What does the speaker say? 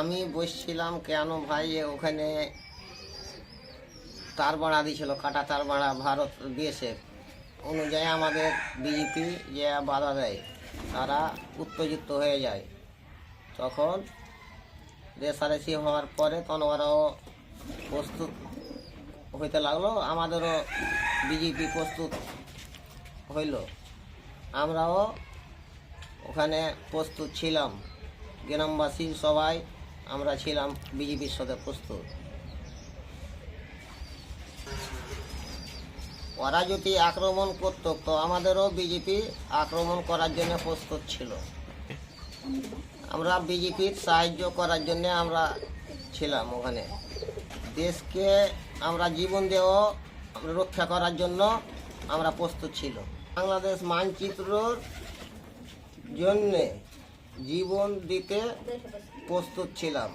আমি বসছিলাম, কেন ভাই? ওখানে তার বাড়া দিয়েছিল, কাটা তার বাড়া ভারত দিয়েছে অনুযায়ী আমাদের বিজেপি যে বাধা দেয়, তারা উত্তেজিত হয়ে যায়। তখন রেসারেসি হওয়ার পরে তখন ওরাও প্রস্তুত হইতে লাগল, আমাদেরও বিজেপি প্রস্তুত হইল। আমরাও ওখানে প্রস্তুত ছিলাম। গ্রামবাসী সবাই আমরা ছিলাম বিজেপির সাথে প্রস্তুত। ওরা যদি আক্রমণ করতো, তো আমাদেরও বিজেপি আক্রমণ করার জন্য প্রস্তুত ছিল। আমরা বিজেপির সাহায্য করার জন্য আমরা ছিলাম ওখানে। দেশকে আমরা জীবন দেও রক্ষা করার জন্য আমরা প্রস্তুত ছিল। বাংলাদেশ মানচিত্রর জন্যে জীবন দিতে প্রস্তুত ছিলাম।